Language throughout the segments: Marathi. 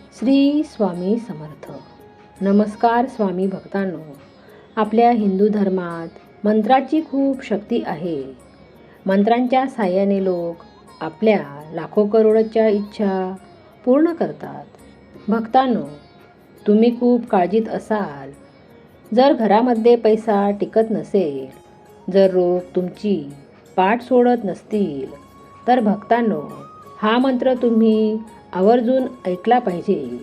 श्री स्वामी समर्थ. नमस्कार स्वामी भक्तांनो. आपल्या हिंदू धर्मात मंत्राची खूप शक्ती आहे. मंत्रांच्या साह्याने लोक आपल्या लाखो करोडच्या इच्छा पूर्ण करतात. भक्तांनो तुम्ही खूप काळजीत असाल. जर घरामध्ये पैसा टिकत नसेल जर रोग तुमची पाठ सोडत नसतील तर भक्तांनो हा मंत्र तुम्ही आवर्जून ऐकला पाहिजे.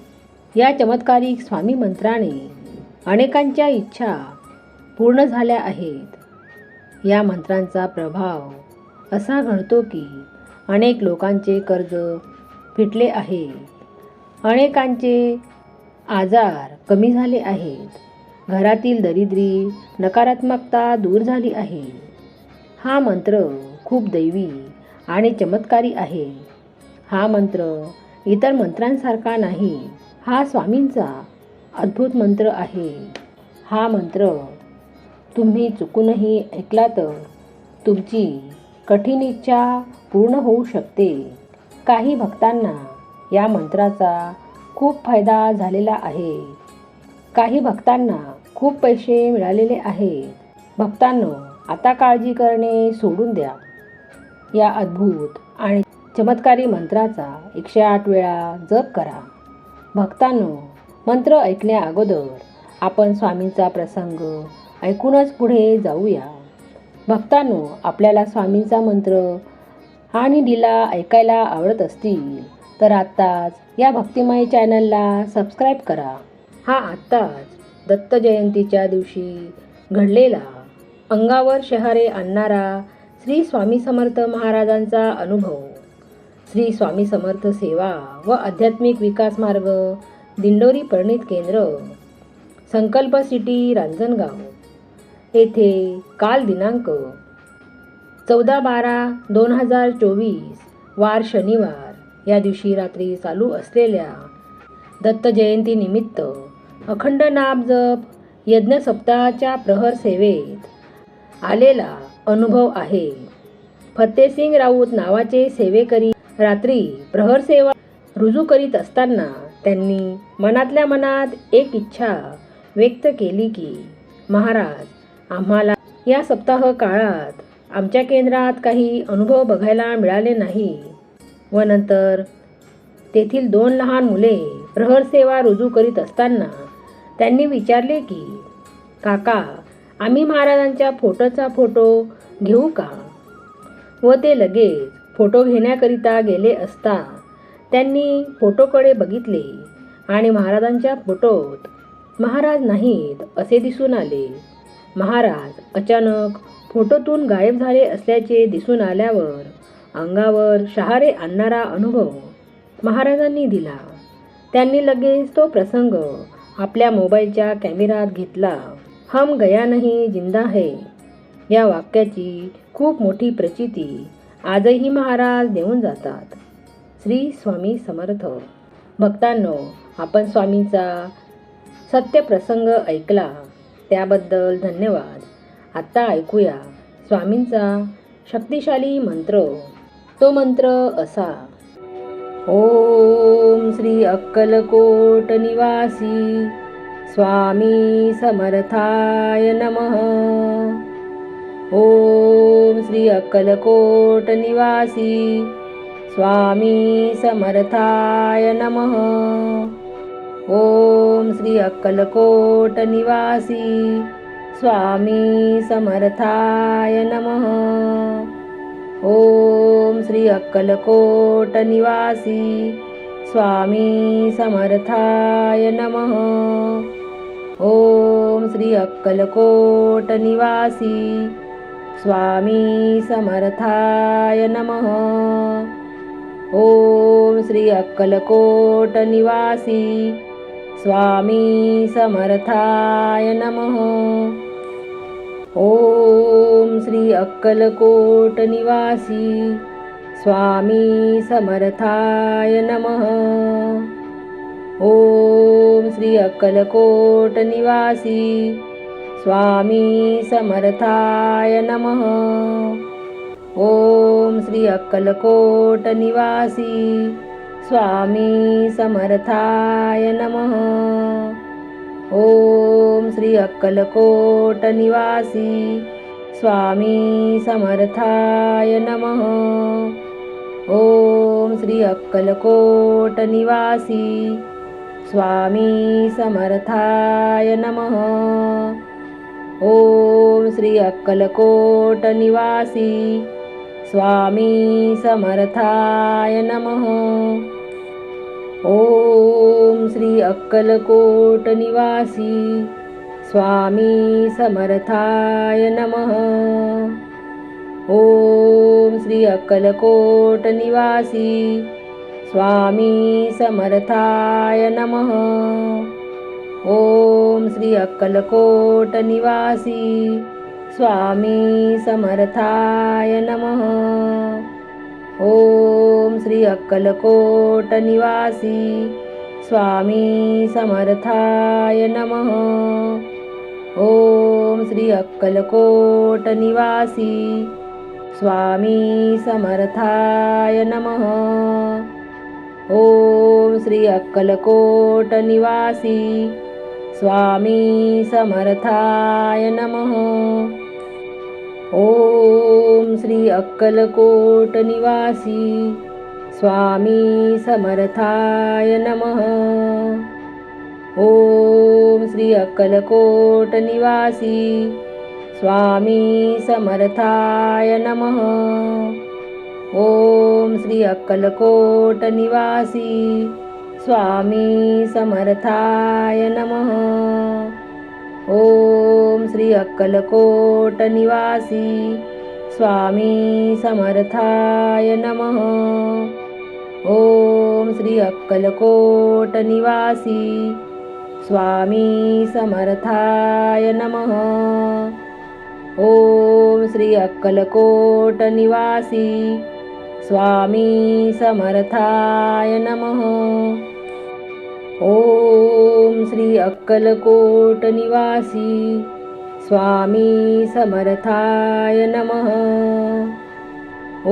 या चमत्कारिक स्वामी मंत्राने अनेकांच्या इच्छा पूर्ण झाल्या आहेत. या मंत्रांचा प्रभाव असा घडतो की अनेक लोकांचे कर्ज फिटले आहेत अनेकांचे आजार कमी झाले आहेत. घरातील दरिद्री नकारात्मकता दूर झाली आहे. हा मंत्र खूप दैवी आणि चमत्कारी आहे. हा मंत्र इतर मंत्रांसारखा नाही. हा स्वामींचा अद्भुत मंत्र आहे. हा मंत्र तुम्ही चुकूनही ऐकला तर तुमची कठीण इच्छा पूर्ण होऊ शकते. काही भक्तांना या मंत्राचा खूप फायदा झालेला आहे. काही भक्तांना खूप पैसे मिळालेले आहेत. भक्तांनो आता काळजी करणे सोडून द्या. या अद्भुत आणि चमत्कारी मंत्राचा एकशे आठ वेळा जप करा. भक्तांनो मंत्र ऐकण्या अगोदर आपण स्वामींचा प्रसंग ऐकूनच पुढे जाऊया. भक्तांनो आपल्याला स्वामींचा मंत्र आणि लीला ऐकायला आवडत असतील तर आत्ताच या भक्तिमय चॅनलला सबस्क्राईब करा. हा आत्ताच दत्त जयंतीच्या दिवशी घडलेला अंगावर शहारे आणणारा श्री स्वामी समर्थ महाराजांचा अनुभव. श्री स्वामी समर्थ सेवा व आध्यात्मिक विकास मार्ग दिंडोरी परिणित केंद्र संकल्प सिटी रांजणगाव. येथे काल दिनांक चौदा बारा दोन हजार चोवीस वार शनिवार. या दिवशी रात्री चालू असलेल्या दत्त जयंतीनिमित्त अखंड नामजप यज्ञ सप्ताहाच्या प्रहर सेवेत आलेला अनुभव आहे. फतेसिंग राऊत नावाचे सेवेकरी रात्री प्रहर सेवा रुजू करीत असताना त्यांनी मनातल्या मनात एक इच्छा व्यक्त केली की महाराज आम्हाला या सप्ताह काळात आमच्या केंद्रात काही अनुभव बघायला मिळाले नाही. व नंतर तेथील दोन लहान मुले प्रहर सेवा रुजू करीत असताना त्यांनी विचारले की काका आम्ही महाराजांच्या फोटोचा फोटो घेऊ का? व ते लगेच फोटो घेण्याकरिता गेले असता त्यांनी फोटोकडे बघितले आणि महाराजांच्या फोटोत महाराज नाहीत असे दिसून आले. महाराज अचानक फोटोतून गायब झाले असल्याचे दिसून आल्यावर अंगावर शहारे आणणारा अनुभव महाराजांनी दिला. त्यांनी लगेच तो प्रसंग आपल्या मोबाईलच्या कॅमेरात घेतला. हम गया नाही जिंदा है. या वाक्याची खूप मोठी प्रचिती आजही महाराज देऊन जातात. श्री स्वामी समर्थ. भक्तांनो आपण स्वामींचा सत्यप्रसंग ऐकला. त्याबद्दल धन्यवाद. आत्ता ऐकूया स्वामींचा शक्तिशाली मंत्र. तो मंत्र असा. ओम श्री अक्कलकोट निवासी स्वामी समर्थाय नमः. ओम श्री अक्कलकोट निवासी स्वामी समर्थाय नमः। ओम श्री अक्कलकोट निवासी स्वामी समर्थाय नमः। ओम श्री अक्कलकोट निवासी स्वामी समर्थाय नमः। ओम श्री अक्कलकोट निवासी स्वामी समर्थाय नमः. ओम श्री अक्कलकोट निवासी स्वामी समर्थाय नमः. ओम श्री अक्कलकोट निवासी स्वामी समर्थाय नमः. ओम श्री अक्कलकोट निवासी स्वामी समर्थाय नमः. ओम श्री अक्कलकोट निवासी स्वामी समर्थाय नमः. ओम श्री अक्कलकोट निवासी स्वामी समर्थाय नमः. ओम श्री अक्कलकोट निवासी स्वामी समर्थाय नमः. ओम श्री अक्कलकोट निवासी स्वामी समर्थाय नमः। ओम श्री अक्कलकोट निवासी स्वामी समर्थाय नमः। ओम श्री अक्कलकोट निवासी स्वामी समर्थाय नमः। ओम श्री अक्कलकोट निवासी स्वामी समर्थाय नमः। ओम श्री अक्कलकोट निवासी स्वामी समर्थाय नमः। ओम श्री अक्कलकोट निवासी स्वामी समर्थाय नमः। ओम श्री अक्कलकोट निवासी स्वामी समर्थाय नमः. ओम श्री अक्कलकोट निवासी स्वामी समर्थाय नमः. ओम श्री अक्कलकोट निवासी स्वामी समर्थाय नमः. ओम श्री अक्कलकोट निवासी स्वामी समर्थाय नमः. ओम श्री अक्कलकोट निवासी स्वामी समर्थाय नमः. ओम श्री अक्कलकोट निवासी स्वामी समर्थाय नमः. ओम श्री अक्कलकोट निवासी स्वामी समर्थाय नमः. ओम श्री अक्कलकोट निवासी स्वामी समर्थाय नमः।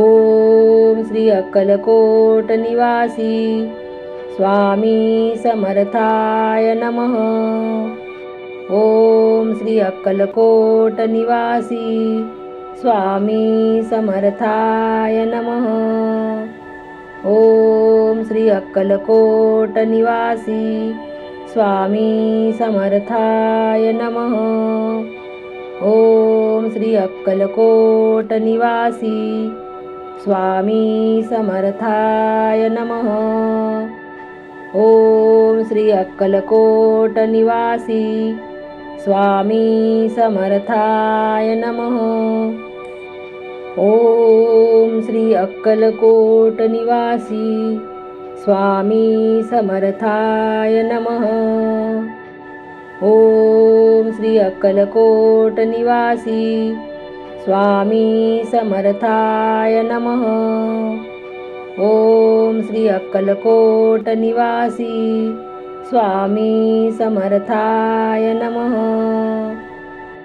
ओम श्री अक्कलकोट निवासी स्वामी समर्थाय नमः। ओम श्री अक्कलकोट निवासी स्वामी समर्थाय नमः। ओम श्री अक्कलकोट निवासी स्वामी समर्थाय नमः। ओम श्री अक्कलकोट निवासी स्वामी समर्थाय नमः। ओम श्री अक्कलकोट निवासी स्वामी समर्थाय नमः। ओम श्री अक्कलकोट निवासी स्वामी समर्थाय नमः। ओम श्री अक्कलकोट निवासी स्वामी समर्थाय नमः। ओम श्री अक्कलकोट निवासी स्वामी समर्थाय नमः।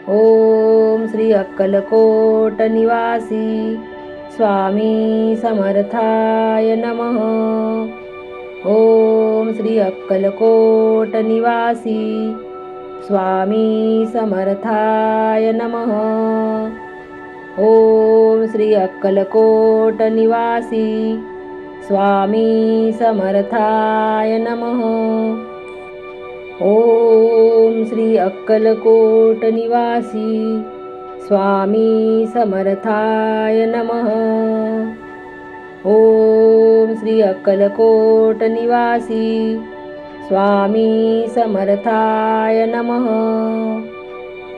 ओम श्री अक्कलकोट निवासी स्वामी समर्थाय नमः। ओम श्री अक्कलकोट निवासी स्वामी समर्थाय नमः। ओम श्री अक्कलकोट निवासी स्वामी समर्थाय नमः। ओम श्री अक्कलकोट निवासी स्वामी समर्थाय नमः। ओम श्री अक्कलकोट निवासी स्वामी समर्थाय नमः।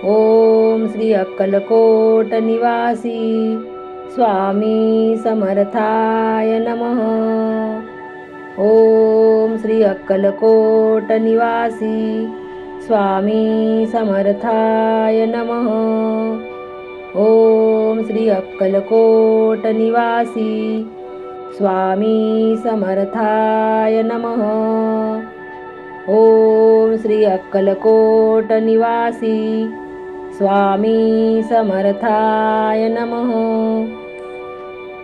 ओम श्री अक्कलकोट निवासी स्वामी समर्थाय नमः। ओम श्री अक्कलकोट निवासी स्वामी समर्थाय नमः. ओम श्री अक्कलकोट निवासी स्वामी समर्थाय नमः. ओम श्री अक्कलकोट निवासी स्वामी समर्थाय नमः.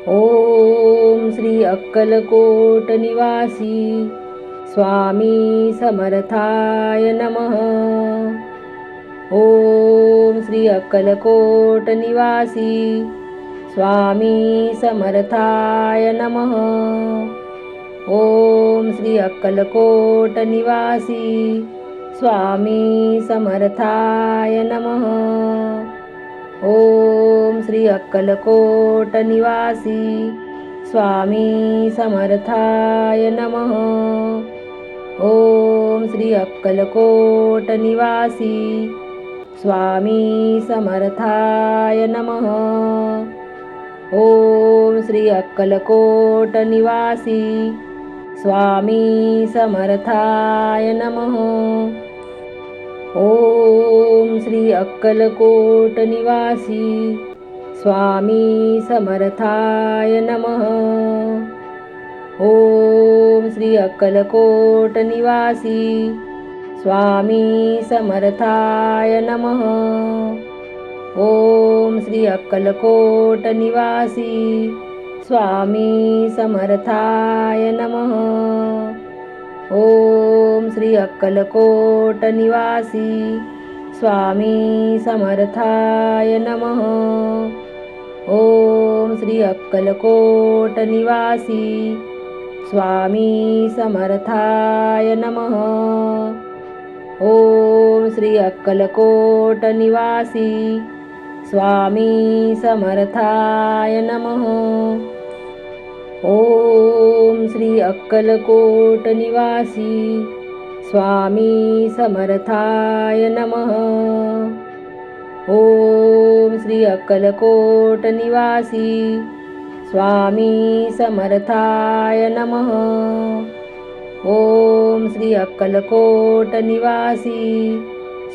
ओम श्री अक्कलकोट निवासी स्वामी समर्थाय नमः। ओम श्री अक्कलकोट निवासी स्वामी समर्थाय नमः। ओम श्री अक्कलकोट निवासी स्वामी समर्थाय नमः। ओम श्री अक्कलकोट निवासी स्वामी समर्थाय नमः. ओम श्री अक्कलकोट निवासी स्वामी समर्थाय नमः. ओम श्री अक्कलकोट निवासी स्वामी समर्थाय नमः. ओम श्री अक्कलकोट निवासी स्वामी समर्थाय नमः. ओम श्री अक्कलकोट निवासी स्वामी समर्थाय नमः. ओम श्री अक्कलकोट निवासी स्वामी समर्थाय नमः. ओम श्री अक्कलकोट निवासी स्वामी समर्थाय नमः। ओम श्री अक्कलकोट निवासी स्वामी समर्थाय नमः। ओम श्री अक्कलकोट निवासी स्वामी समर्थाय नमः। ओम श्री अक्कलकोट निवासी स्वामी समर्थाय नमः. ओम श्री अक्कलकोट निवासी स्वामी समर्थाय नमः. ओम श्री अक्कलकोट निवासी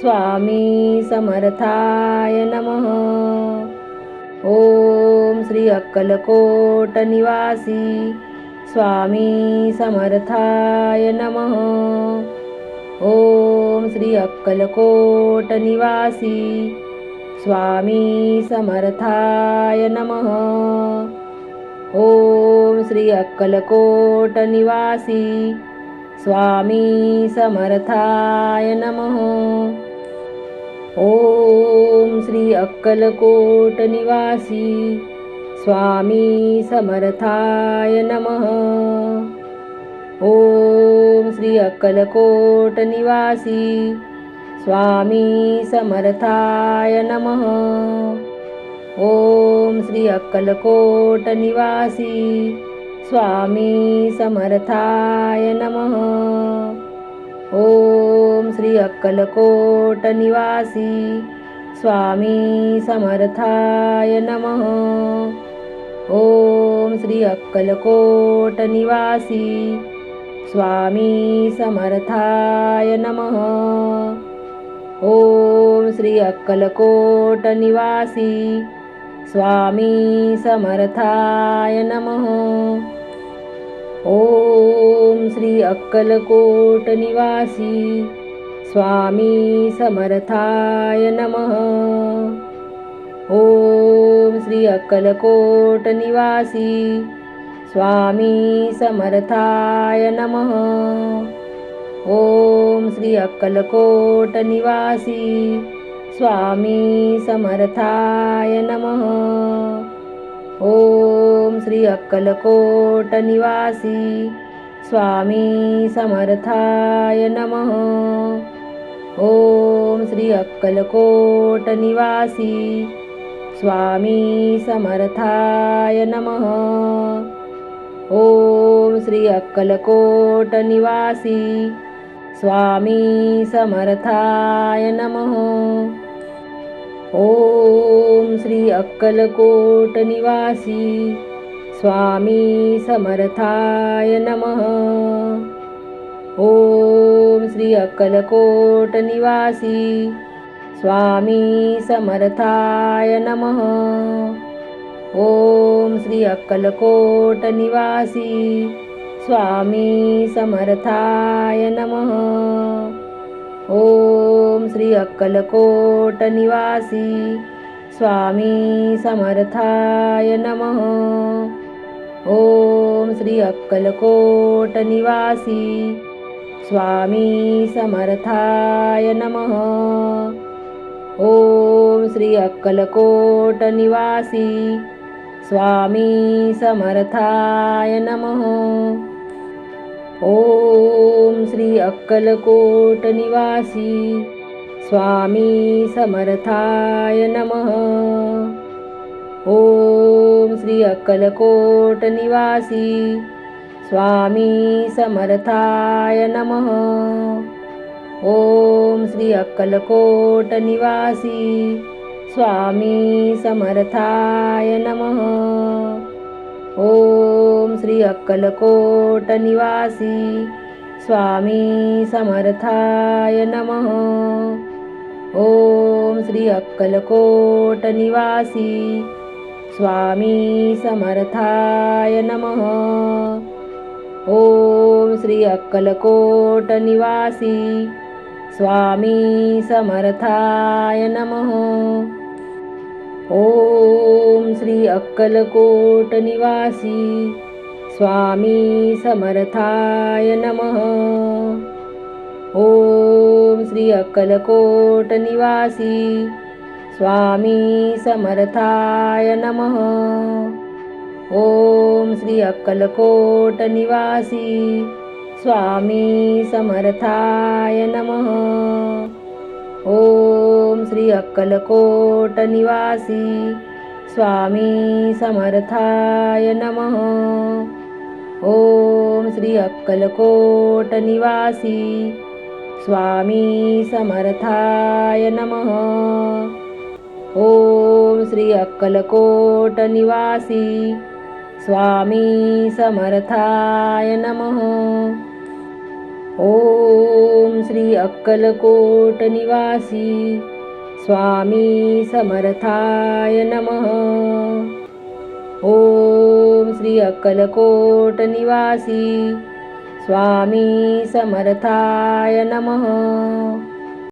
स्वामी समर्थाय नमः. ओम श्री अक्कलकोट निवासी स्वामी समर्थाय नमः. ओम श्री अक्कलकोट निवासी स्वामी समर्थाय नमः. ओम श्री अक्कलकोट निवासी स्वामी समर्थाय नमः. ओम श्री अक्कलकोट निवासी स्वामी समर्थाय नमः. ओम श्री अक्कलकोट निवासी स्वामी समर्थाय नमः. ओम श्री अक्कलकोट निवासी स्वामी समर्थाय नमः. ओम श्री अक्कलकोट निवासी स्वामी समर्थाय नमः. ओम श्री अक्कलकोट निवासी स्वामी समर्थाय नमः. ओम श्री अक्कलकोट निवासी स्वामी समर्थाय नमः. ओम श्री अक्कलकोट निवासी स्वामी समर्थाय नमः. ओम श्री अक्कलकोट निवासी स्वामी समर्थाय नमः. ओम श्री अक्कलकोट निवासी स्वामी समर्थाय नमः. ओम श्री अक्कलकोट निवासी स्वामी समर्थाय नमः. ओम श्री अक्कलकोट निवासी स्वामी समर्थाय नमः. ओम श्री अक्कलकोट निवासी स्वामी समर्थाय नमः। ओम श्री अक्कलकोट निवासी स्वामी समर्थाय नमः। ओम श्री अक्कलकोट निवासी स्वामी समर्थाय नमः। ओम श्री अक्कलकोट निवासी स्वामी समर्थाय नम। ओम श्री अक्कलकोट निवासी स्वामी समर्थाय नमः। ओम श्री अक्कलकोट निवासी स्वामी समर्थाय नमः। ओम श्री अक्कलकोट निवासी स्वामी समर्थाय नमः। ॐ श्री अक्कलकोटनिवासी स्वामी समर्थाय नमः। ॐ श्री अक्कलकोटनिवासी स्वामी समर्थाय नमः। ॐ श्री अक्कलकोटनिवासी स्वामी समर्थाय नमः. ओम श्री अक्कलकोट निवासी स्वामी समर्थाय नमः. ओम श्री अक्कलकोट निवासी स्वामी समर्थाय नमः. ओम श्री अक्कलकोट निवासी स्वामी समर्थाय नमः. ओम श्री अक्कलकोट निवासी स्वामी समर्थाय नमः। ओम श्री अक्कलकोट निवासी स्वामी समर्थाय नमः। ओम श्री अक्कलकोट निवासी स्वामी समर्थाय नमः। ओम श्री अक्कलकोट निवासी स्वामी समर्थाय नमः। ओम श्री अक्कलकोट निवासी स्वामी समर्थाय नमः। श्री स्वामी ओम श्री अक्कलकोट निवासी स्वामी समर्थाय नमः। ओम श्री अक्कलकोट निवासी स्वामी समर्थाय नमः। ओम श्री अक्कलकोट निवासी स्वामी समर्थाय नमः।